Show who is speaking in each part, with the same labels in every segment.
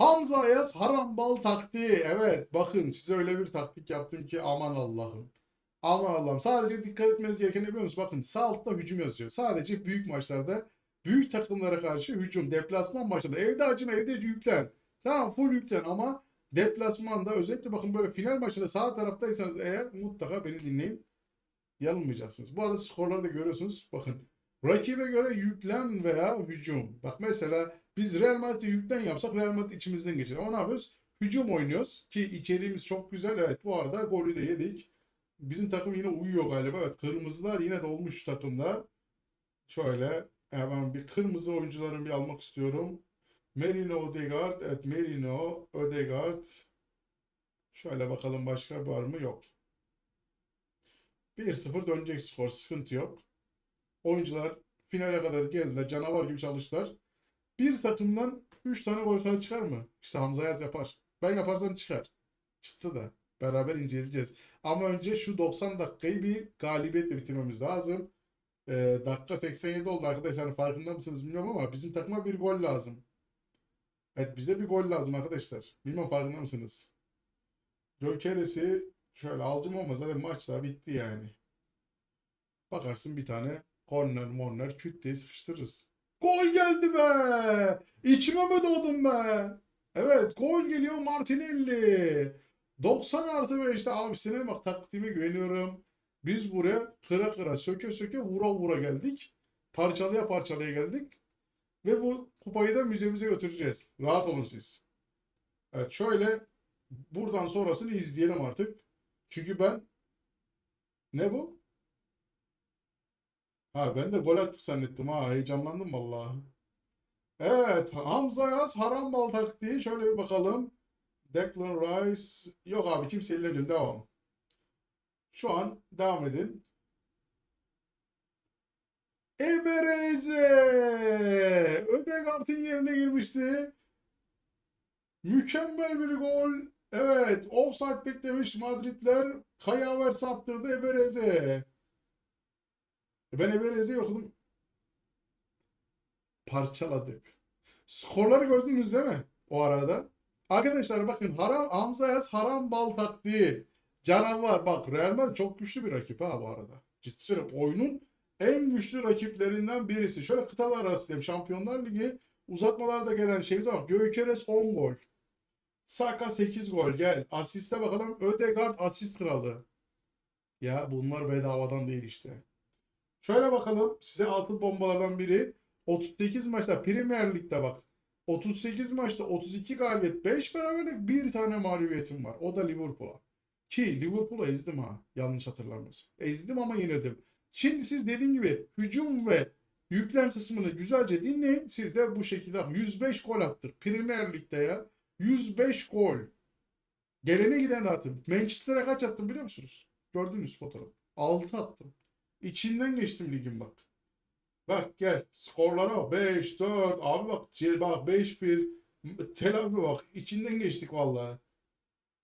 Speaker 1: Hamza Ayaz harambal taktiği. Evet bakın size öyle bir taktik yaptım ki aman Allah'ım. Aman Allah'ım. Sadece dikkat etmeniz gereken ne biliyor musunuz? Bakın sağ altta hücum yazıyor. Sadece büyük maçlarda büyük takımlara karşı hücum. Deplasman maçlarında. Evde acıma evde yüklen. Tamam full yüklen ama deplasmanda özellikle bakın böyle final maçında sağ taraftaysanız eğer mutlaka beni dinleyin. Yanılmayacaksınız. Bu arada skorları da görüyorsunuz. Bakın rakibe göre yüklen veya hücum. Bak mesela biz Real Madrid'e yüklen yapsak Real Madrid içimizden geçer. Ama ne yapıyoruz? Hücum oynuyoruz ki içeriğimiz çok güzel. Evet bu arada golü de yedik. Bizim takım yine uyuyor galiba. Evet kırmızılar yine de olmuş takımda. Şöyle hemen bir kırmızı oyuncularını bir almak istiyorum. Merino Odegaard. Evet Merino Odegaard. Şöyle bakalım başka var mı? Yok. 1-0 dönecek skor. Sıkıntı yok. Oyuncular finale kadar geldiler. Canavar gibi çalıştılar. Bir takımdan 3 tane gol kralı çıkar mı? İşte Hamza Yaz yapar. Ben yaparsam çıkar. Çıktı da. Beraber inceleyeceğiz. Ama önce şu 90 dakikayı bir galibiyetle bitirmemiz lazım. Ee, dakika 87 oldu arkadaşlar. Farkında mısınız bilmiyorum ama bizim takıma bir gol lazım. Evet bize bir gol lazım arkadaşlar. Bilmem farkında mısınız? Gökeres'i şöyle alcım olmaz. Zaten maç da bitti yani. Bakarsın bir tane korner morner küt diye sıkıştırırız. Gol geldi be! İçime mi doğdun be? Evet gol geliyor Martinelli. 90 artı 5'te abisine bak taktiğime güveniyorum. Biz buraya kıra kıra söke söke vura vura geldik. Parçalaya parçalaya geldik. Ve bu kupayı da müzemize götüreceğiz. Rahat olun siz. Evet şöyle buradan sonrasını izleyelim artık. Çünkü ben ne bu? Ha ben de gol attık zannettim ha heyecanlandım vallahi. Evet Hamza Yaz harambal taktiği şöyle bir bakalım. Declan Rice yok abi kimse ellemiyor devam. Şu an devam edin. Ebereze Ödegaard'ın yerine girmişti. Mükemmel bir gol. Evet offside beklemiş Madridler. Kaya Havertz attırdı Ebereze. Ben Ebereze'yi okudum. Parçaladık. Skorları gördünüz değil mi? O arada. Arkadaşlar bakın haram Hamza Yaz haram bal taktiği. Canavar. Bak Real Madrid çok güçlü bir rakip ha bu arada. Ciddi söylüyorum. Oyunun en güçlü rakiplerinden birisi. Şöyle kıtalar arası diyeyim. Şampiyonlar Ligi uzatmalarda gelen şeyimize bak. Gökeres 10 gol. Saka 8 gol. Gel. Asiste bakalım. Ödegaard asist kralı. Ya bunlar bedavadan değil işte. Şöyle bakalım. Size altın bombalardan biri. 38 maçta Premier Lig'de bak. 38 maçta 32 galibiyet, 5 beraberlik, bir tane mağlubiyetim var. O da Liverpool'a. Ki Liverpool'u ezdim ha. Yanlış hatırlamıyorsam. Ezdim ama yenildim. Şimdi siz dediğim gibi hücum ve yüklen kısmını güzelce dinleyin. Siz de bu şekilde 105 gol attık. Premier Lig'de ya. 105 gol. Gelene giden attım. Manchester'a kaç attım biliyor musunuz? Gördünüz fotoğraf. 6 attım. İçinden geçtim ligin bak. Bak gel skorlara bak. 5 4 abi bak bak 5 1 Tel Aviv'e bak içinden geçtik vallahi.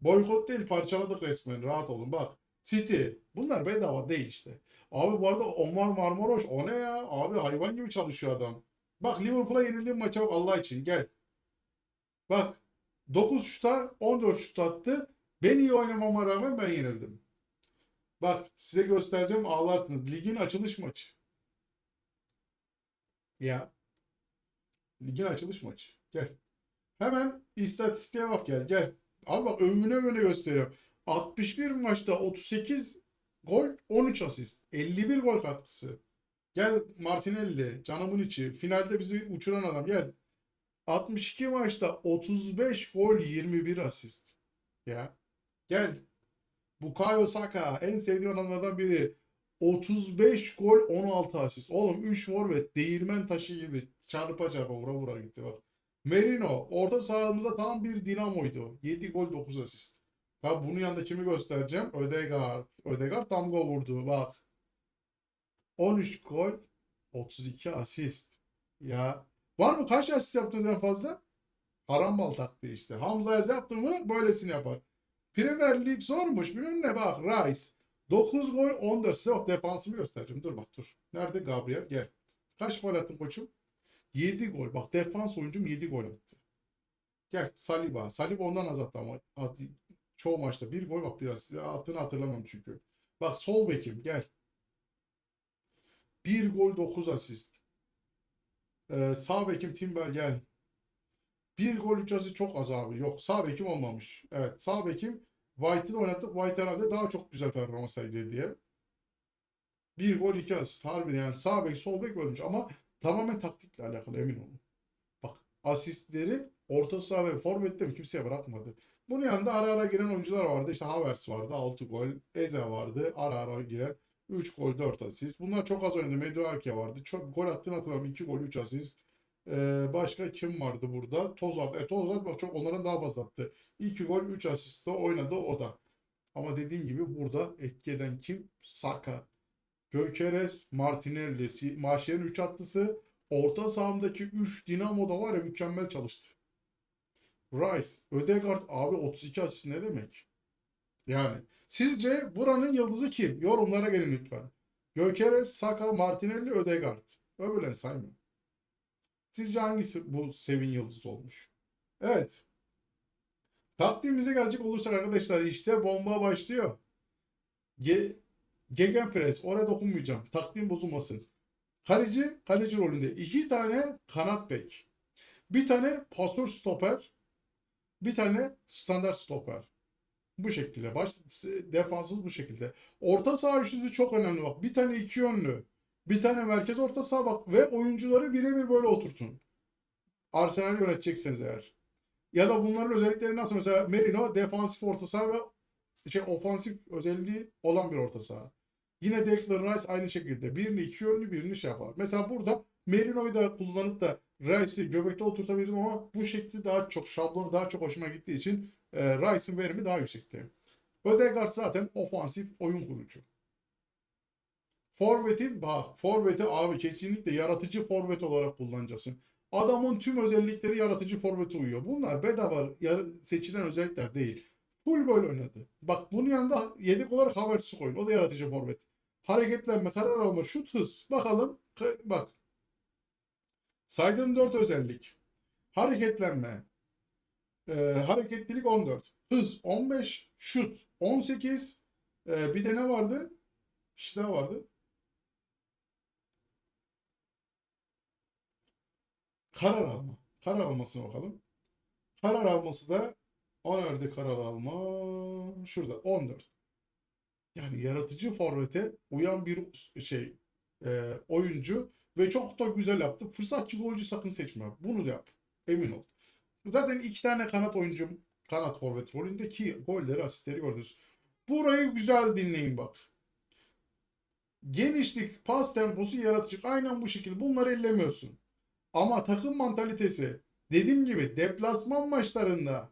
Speaker 1: Boykot değil parçaladık resmen rahat olun bak. City bunlar bedava değil işte. Abi bu arada Omar Marmaroş o ne ya? Abi hayvan gibi çalışıyor adam. Bak Liverpool'a yenildiğim maça Allah için gel. Bak 9 şuta 14 şut attı. Ben iyi oynamama rağmen ben yenildim. Bak size göstereceğim ağlarsınız. Ligin açılış maçı. Ya. Ligin açılış maçı. Gel. Hemen istatistiğe bak gel. Gel. Abi bak övüne övüne gösteriyorum. 61 maçta 38 gol 13 asist. 51 gol katkısı. Gel Martinelli canımın içi. Finalde bizi uçuran adam gel. 62 maçta 35 gol 21 asist. Ya. Gel. Bukayo Saka en sevdiğim adamlardan biri. 35 gol 16 asist. Oğlum 3 forvet değirmen taşı gibi çarpa çarpa vura vura gitti bak. Merino orta sahamızda tam bir dinamoydu. 7 gol 9 asist. Tabi bunun yanında kimi göstereceğim? Ödegaard. Ödegaard tam gol vurdu bak. 13 gol 32 asist. Ya var mı kaç asist yaptınız en fazla? Harambal taktiği işte. Hamza Yaz yaptı mı böylesini yapar. Premier Lig zormuş bilmem ne bak Rice. 9 gol 14 size bak defansımı göstereceğim. Dur bak dur. Nerede Gabriel? Gel. Kaç gol attın koçum? 7 gol. Bak defans oyuncum 7 gol attı. Gel Saliba. Saliba ondan az attı ama at- çoğu maçta. Bir gol bak biraz. Attığını hatırlamam çünkü. Bak sol bekim gel. Bir gol 9 asist. Ee, sağ bekim Timber gel. Bir gol 3 asist çok az abi. Yok sağ bekim olmamış. Evet sağ bekim White'ı oynattık. White herhalde daha çok güzel performans sergiledi diye. Bir gol iki asist. Harbiden yani sağ bek sol bek ölmüş ama tamamen taktikle alakalı emin olun. Bak asistleri orta saha ve forvette mi kimseye bırakmadı. Bunun yanında ara ara giren oyuncular vardı. İşte Havertz vardı 6 gol. Eze vardı ara ara giren 3 gol 4 asist. Bunlar çok az oynadı. Meduake vardı. Çok gol attığını hatırlamıyorum. 2 gol 3 asist. Ee, başka kim vardı burada? Tozat. E, Tozat bak çok onların daha fazla attı. 2 gol 3 asistle oynadı o da. Ama dediğim gibi burada etki eden kim? Saka. Gökeres, Martinelli, Maşer'in 3 atlısı. Orta sahamdaki 3 Dinamo da var ya mükemmel çalıştı. Rice, Ödegaard abi 32 asist ne demek? Yani sizce buranın yıldızı kim? Yorumlara gelin lütfen. Gökeres, Saka, Martinelli, Ödegaard. Öbürlerini saymıyorum. Sizce hangisi bu Sevin yıldızı olmuş? Evet. Taktiğimize gelecek olursak arkadaşlar işte bomba başlıyor. Ge Gegenpress. Oraya dokunmayacağım. Taktiğim bozulmasın. Kaleci, kaleci rolünde. iki tane kanat bek. Bir tane pasör stoper. Bir tane standart stoper. Bu şekilde. Baş, defansız bu şekilde. Orta saha üçlüsü çok önemli bak. Bir tane iki yönlü. Bir tane merkez orta saha bak. Ve oyuncuları birebir böyle oturtun. Arsenal yönetecekseniz eğer. Ya da bunların özellikleri nasıl? Mesela Merino defansif orta saha ve şey ofansif özelliği olan bir orta saha. Yine Declan Rice aynı şekilde. Birini iki yönlü birini şey yapar. Mesela burada Merino'yu da kullanıp da Rice'i göbekte oturtabilirim ama bu şekli daha çok şablonu daha çok hoşuma gittiği için e, Rice'ın verimi daha yüksekti. Ödegaard zaten ofansif oyun kurucu. Forvet'in bak Forvet'i abi kesinlikle yaratıcı forvet olarak kullanacaksın. Adamın tüm özellikleri yaratıcı forvete uyuyor. Bunlar bedava seçilen özellikler değil. Full böyle oynadı. Bak bunun yanında yedek olarak Havertz'i koyun. O da yaratıcı forvet. Hareketlenme, karar alma, şut, hız. Bakalım. Ka- Bak. Saydığım 4 özellik. Hareketlenme. e, hareketlilik 14. Hız 15. Şut 18. e, bir de ne vardı? İşte ne vardı? Karar alma. Karar almasına bakalım. Karar alması da o nerede karar alma? Şurada 14. Yani yaratıcı forvete uyan bir şey e, oyuncu ve çok da güzel yaptı. Fırsatçı golcü sakın seçme. Bunu da yap. Emin ol. Zaten iki tane kanat oyuncum kanat forvet rolündeki golleri, asistleri gördünüz. Burayı güzel dinleyin bak. Genişlik, pas temposu, yaratıcılık aynen bu şekilde. Bunları ellemiyorsun. Ama takım mantalitesi dediğim gibi deplasman maçlarında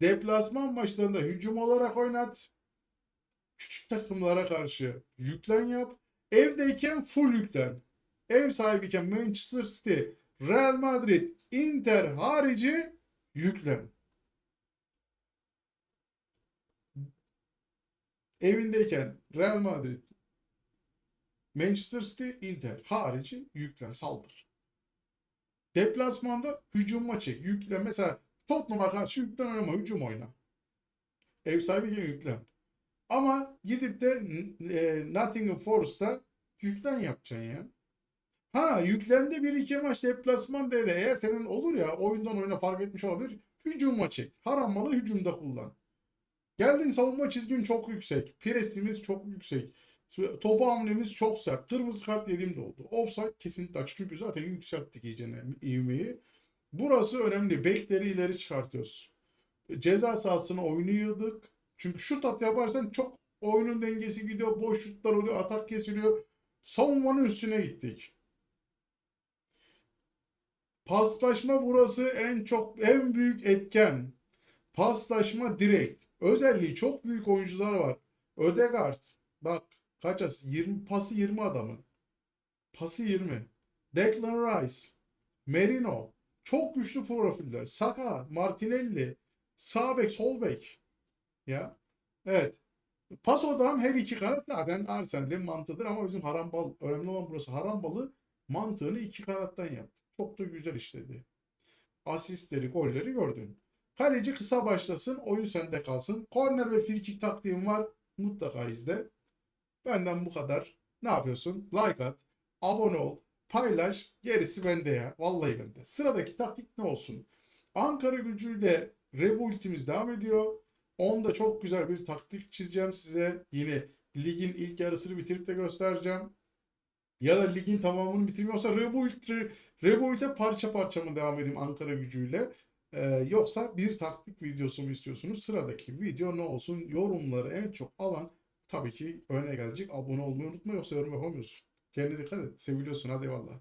Speaker 1: deplasman maçlarında hücum olarak oynat. Küçük takımlara karşı yüklen yap. Evdeyken full yüklen. Ev sahibiyken Manchester City, Real Madrid, Inter harici yüklen. Evindeyken Real Madrid, Manchester City, Inter harici yüklen, saldır. Deplasmanda hücuma çek, yüklen. Mesela Tottenham'a karşı yüklen oynama, hücum oyna. Ev sahibiyken yüklen. Ama gidip de e, Nottingham Forest'a yüklen yapacaksın ya. Ha yüklendi bir iki maç deplasman devre. Eğer senin olur ya oyundan oyuna fark etmiş olabilir. Hücuma çek. Haram malı hücumda kullan. Geldin savunma çizgin çok yüksek. Presimiz çok yüksek. Topa hamlemiz çok sert. Kırmızı kart yediğim de oldu. Offside kesinlikle açık. Çünkü zaten yükselttik iyicene ivmeyi. Burası önemli. Bekleri ileri çıkartıyoruz. Ceza sahasına oynuyorduk. Çünkü şut at yaparsan çok oyunun dengesi gidiyor. Boş şutlar oluyor. Atak kesiliyor. Savunmanın üstüne gittik. Paslaşma burası en çok en büyük etken. Paslaşma direkt. Özelliği çok büyük oyuncular var. Ödegaard. Bak kaç as 20 pası 20 adamın. Pası 20. Declan Rice. Merino. Çok güçlü profiller. Saka, Martinelli. Sağ bek, sol bek. Ya. Evet. Pas odam her iki kanat zaten Arsenal'in mantığıdır ama bizim harambal önemli olan burası. Harambalı mantığını iki kanattan yaptı. Çok da güzel işledi. asistleri, golleri gördün. Kaleci kısa başlasın, oyun sende kalsın. Korner ve frikik taktiğim var. Mutlaka izle. Benden bu kadar. Ne yapıyorsun? Like at, abone ol, paylaş. Gerisi bende ya. Vallahi bende. Sıradaki taktik ne olsun? Ankara gücüyle Rebuild'imiz devam ediyor. Onda çok güzel bir taktik çizeceğim size. Yine ligin ilk yarısını bitirip de göstereceğim. Ya da ligin tamamını bitirmiyorsa Rebuild, Re- Rebuild'e parça parça mı devam edeyim Ankara gücüyle? Ee, yoksa bir taktik videosu mu istiyorsunuz? Sıradaki video ne olsun? Yorumları en çok alan tabii ki öne gelecek. Abone olmayı unutma yoksa yorum yapamıyorsun. Kendine dikkat et. Seviliyorsun. Hadi eyvallah.